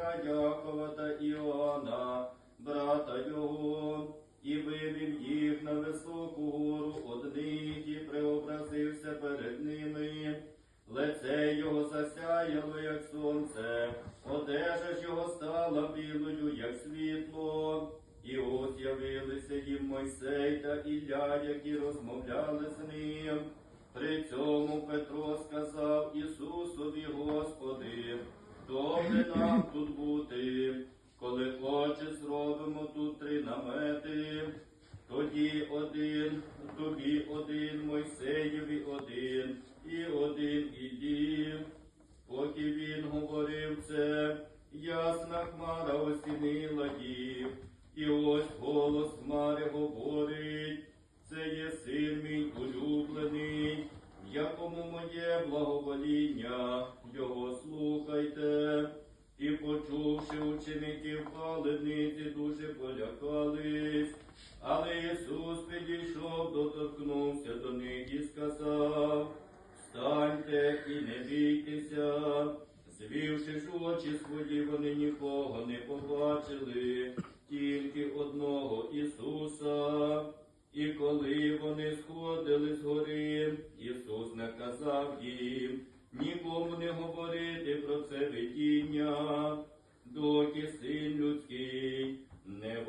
Петра, Якова та Іоанна, брата його, і вивів їх на високу гору одних і преобразився перед ними. Лице його засяяло, як сонце, одежа ж його стала білою, як світло. І от з'явилися їм Мойсей та Ілля, які розмовляли з ним. При цьому Петро нам тут бути, коли хочеш, зробимо тут три намети. Тоді один, тобі один, Мойсеєві один, і один Іллі. Поки він говорив це, ясна хмара осінила їх, і ось голос хмари говорить, це є син мій улюблений, в якому моє благовоління, його слухайте. Почувши учеників палениці, дуже полякались. Але Ісус підійшов, доторкнувся до них і сказав, Встаньте і не бійтеся. Звівши ж очі свої, вони нікого не побачили, тільки одного Ісуса. І коли вони сходили з гори, Ісус наказав їм нікому не говорити про це видіння доки син людський не